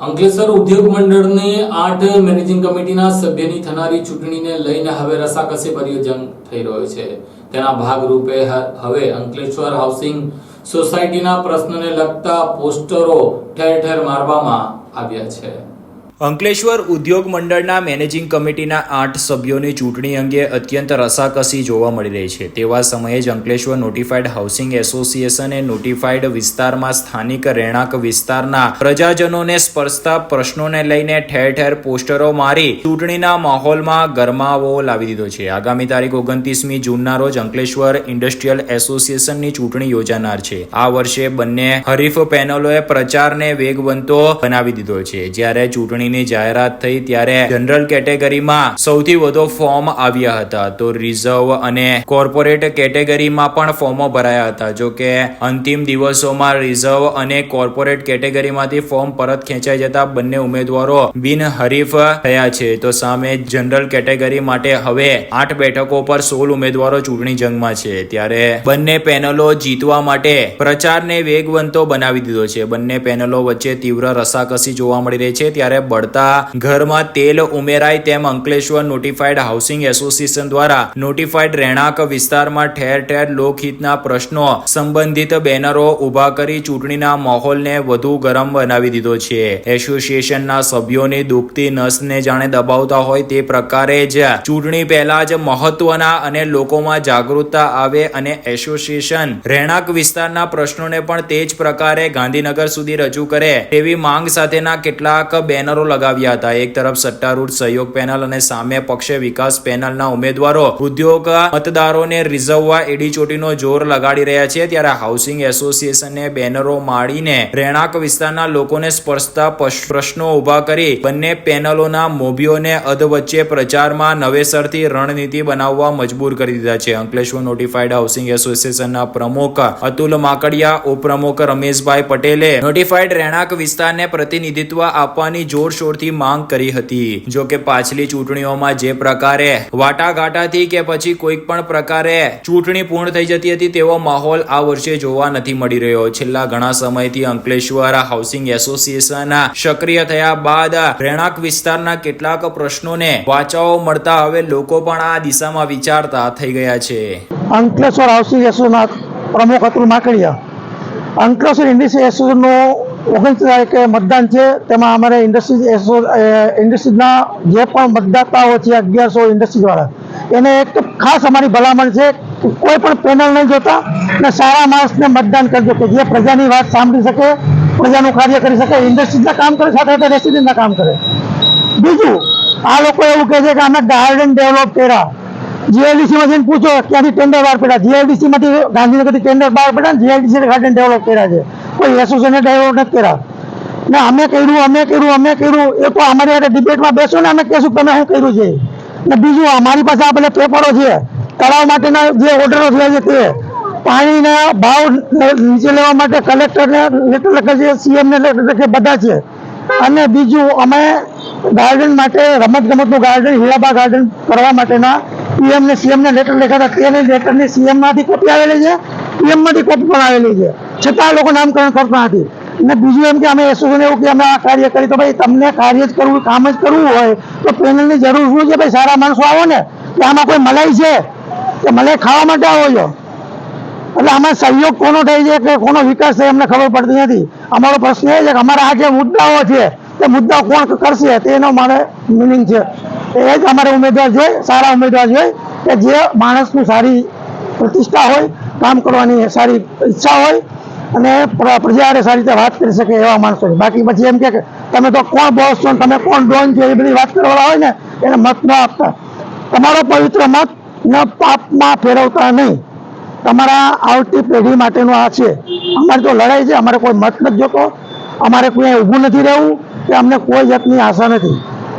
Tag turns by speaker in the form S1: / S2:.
S1: અંકલેશ્વર ઉદ્યોગ મંડળની આઠ મેનેજિંગ કમિટીના સભ્યની થનારી ચૂંટણીને લઈને હવે રસાકસી ભર્યો જંગ થઈ રહ્યો છે. તેના ભાગરૂપે હવે અંકલેશ્વર હાઉસિંગ સોસાયટીના પ્રશ્નને લગતા પોસ્ટરો ઠેર ઠેર મારવામાં આવ્યા છે.
S2: અંકલેશ્વર ઉદ્યોગ મંડળના મેનેજિંગ કમિટીના આઠ સભ્યોની ચૂંટણી અંગે અત્યંત રસાકસી જોવા મળી રહી છે. તેવા સમયે જ અંકલેશ્વર નોટિફાઈડ હાઉસિંગ એસોસિએશને નોટિફાઈડ વિસ્તારમાં સ્થાનિક રહેણાંક વિસ્તારના પ્રજાજનોને સ્પર્શતા પ્રશ્નોને લઈને ઠેર ઠેર પોસ્ટરો મારી ચૂંટણીના માહોલમાં ગરમાવો લાવી દીધો છે. આગામી તારીખ ઓગણત્રીસમી જૂનના રોજ અંકલેશ્વર ઇન્ડસ્ટ્રીયલ એસોસિએશનની ચૂંટણી યોજાનાર છે. આ વર્ષે બંને હરીફ પેનલોએ પ્રચારને વેગવંતો બનાવી દીધો છે. જ્યારે ચૂંટણીની જાહેરાત થઈ ત્યારે જનરલ કેટેગરીમાં સૌથી વધુ ફોર્મ આવ્યા હતા. તો રિઝર્વ અને કોર્પોરેટ કેટેગરીમાં પણ ફોર્મો ભરાયા હતા. જો કે અંતિમ દિવસોમાં રિઝર્વ અને કોર્પોરેટ કેટેગરીમાંથી ફોર્મ પરત ખેંચાઈ જતા બંને ઉમેદવારો બિનહરીફ થયા છે. તો સામે જનરલ કેટેગરી માટે હવે આઠ બેઠકો પર સોળ ઉમેદવારો ચૂંટણી જંગમાં છે. ત્યારે બંને પેનલો જીતવા માટે પ્રચારને વેગવંતો બનાવી દીધો છે. બંને પેનલો વચ્ચે તીવ્ર રસાકસી જોવા મળી રહી છે. ત્યારે બળતા ઘરમાં તેલ ઉમેરાય તેમ અંકલેશ્વર નોટિફાઈડ હાઉસિંગ એસોસિએશન દ્વારા નોટિફાઈડ રહેણાંક વિસ્તારમાં ઠેર ઠેર લોકહિતના પ્રશ્નો સંબંધિત બેનરો ઊભા કરી ચૂંટણીના માહોલને વધુ ગરમ બનાવી દીધો છે. એસોસિએશનના સભ્યોની દુખતી નસને જાણે દબાવતા હોય તે પ્રકારે જ ચૂંટણી પહેલા જ મહત્વના અને લોકોમાં જાગૃતતા આવે અને એસોસિએશન રહેણાંક વિસ્તારના પ્રશ્નોને પણ તે જ પ્રકારે ગાંધીનગર સુધી રજૂ કરે તેવી માંગ સાથેના કેટલાક બેનરો લગાવ્યા હતા. એક તરફ સટ્ટારૂઢ સહયોગ પેનલ અને સામે પક્ષે વિકાસ પેનલના ઉમેદવારો ઉદ્યોગ મતદારોને રીઝવવા એડીચોટીનો જોર લગાડી રહ્યા છે. ત્યારે હાઉસિંગ એસોસિએશને બેનરો માળીને રહેણાંક વિસ્તારના લોકોને સ્પર્શતા પ્રશ્નો ઊભા કરી બંને પેનલોના મોભીઓને અધવચ્ચે પ્રચારમાં નવેસરથી રણનીતિ બનાવવા મજબૂર કરી દીધા છે. અંકલેશ્વર નોટિફાઈડ હાઉસિંગ એસોસિએશનના પ્રમુખ અતુલ માકડિયા, ઉપપ્રમુખ રમેશભાઈ પટેલે નોટિફાઈડ રહેણાંક વિસ્તારને પ્રતિનિધિત્વ આપવાની જોરશોરથી માંગ કરી હતી. જો કે પાછલી ચૂંટણીઓમાં જે પ્રકારે વાટાઘાટાથી કે પછી કોઈક પણ પ્રકારે ચૂંટણી પૂર્ણ થઈ જતી હતી, તેવો માહોલ આ વર્ષે જોવા નથી મળી રહ્યો. છેલ્લા ઘણા સમયથી અંકલેશ્વર હાઉસિંગ એસોસિએશન સક્રિય થયા બાદ રહેણાંક વિસ્તારના કેટલાક પ્રશ્નોને વાચાઓ મળતા હવે લોકો પણ આ દિશામાં વિચારતા થઈ ગયા છે.
S3: અંકલેશ્વર હાઉસિંગ એસોસિએશનના પ્રમુખ અતુલ માકડિયા, અંકલેશ્વર ઇન્ડિયન એસોસિએશનનું ઓગણત્રીસ તારીખે મતદાન છે. તેમાં અમારે ઇન્ડસ્ટ્રીઝ ઇન્ડસ્ટ્રીઝના જે પણ મતદાતાઓ છે, અગિયારસો ઇન્ડસ્ટ્રીઝવાળા એને એક ખાસ અમારી ભલામણ છે કોઈ પણ પેનલ નહીં જોતા અને સારા માણસને મતદાન કરજો, કે જે પ્રજાની વાત સાંભળી શકે, પ્રજાનું કાર્ય કરી શકે ઇન્ડસ્ટ્રીઝના કામ કરે, સાથે સાથે રેસિડેન્ટના કામ કરે. બીજું, આ લોકો એવું કહે છે કે અમે ગાર્ડન ડેવલપ કર્યા. જીઆઈડીસી માં જઈને પૂછો, ક્યાંથી ટેન્ડર બહાર પડ્યા? જીઆઈડીસીમાંથી ગાંધીનગરથી ટેન્ડર બહાર પડ્યા જીઆઈડીસી ગાર્ડન ડેવલપ કર્યા છે. કોઈ એસોસિએશને ડેવલપ નથી કર્યા. ને અમે કર્યું અમે કર્યું અમે કર્યું. એ તો અમારી સાથે ડિબેટમાં બેસો ને અમે કહેશું તમે શું કર્યું છે. ને બીજું, અમારી પાસે આ પેપરો છે. તળાવ માટેના જે ઓર્ડરો થયા છે તે. પાણીના ભાવ નીચે લેવા માટે કલેક્ટરને લેટર લખે છે સીએમને લેટર લખે બધા છે. અને બીજું, અમે ગાર્ડન માટે રમત ગમતનું ગાર્ડન હીરાબા ગાર્ડન કરવા માટેના પીએમ ને સીએમ ને લેટર લખ્યા હતા. તેને લેટરની સીએમમાંથી કોપી આવેલી છે. પીએમમાંથી કોપી પણ આવેલી છે. છતાં લોકો નામકરણ કરતા નથી. અને બીજું એમ કે અમે એસોસિએશન એવું કે અમે આ કાર્ય કરી, તો ભાઈ તમને કાર્ય જ કરવું, કામ જ કરવું હોય, તો પેનલની જરૂર શું છે? ભાઈ સારા માણસો આવો ને, કે આમાં કોઈ મલાઈ છે? કે મલાઈ ખાવા માટે આવો છો? એટલે આમાં સહયોગ કોનો થાય છે કે કોનો વિકાસ થાય, અમને ખબર પડતી નથી. અમારો પ્રશ્ન એ છે કે અમારા આ જે મુદ્દાઓ છે, તે મુદ્દાઓ કોણ કરશે તેનો મારે મિનિંગ છે. એ જ અમારે ઉમેદવાર જોઈએ, સારા ઉમેદવાર જોઈએ, કે જે માણસનું સારી પ્રતિષ્ઠા હોય, કામ કરવાની સારી ઈચ્છા હોય અને પ્રજાને પ્રજા સારી રીતે વાત કરી શકે એવા માણસો છે. બાકી પછી એમ કે તમે તો કોણ બોસ છો તમે કોણ ડોન છો એ બધી વાત કરવાવાળા હોય ને, એને મત ન આપતા. તમારો પવિત્ર મત ન પાપમાં ફેરવતા નહીં. તમારા આવતી પેઢી માટેનું આ છે. અમારી તો લડાઈ છે, અમારે કોઈ મત નથી જોતો. અમારે કોઈ ઊભું નથી રહેવું કે અમને કોઈ જાતની આશા નથી.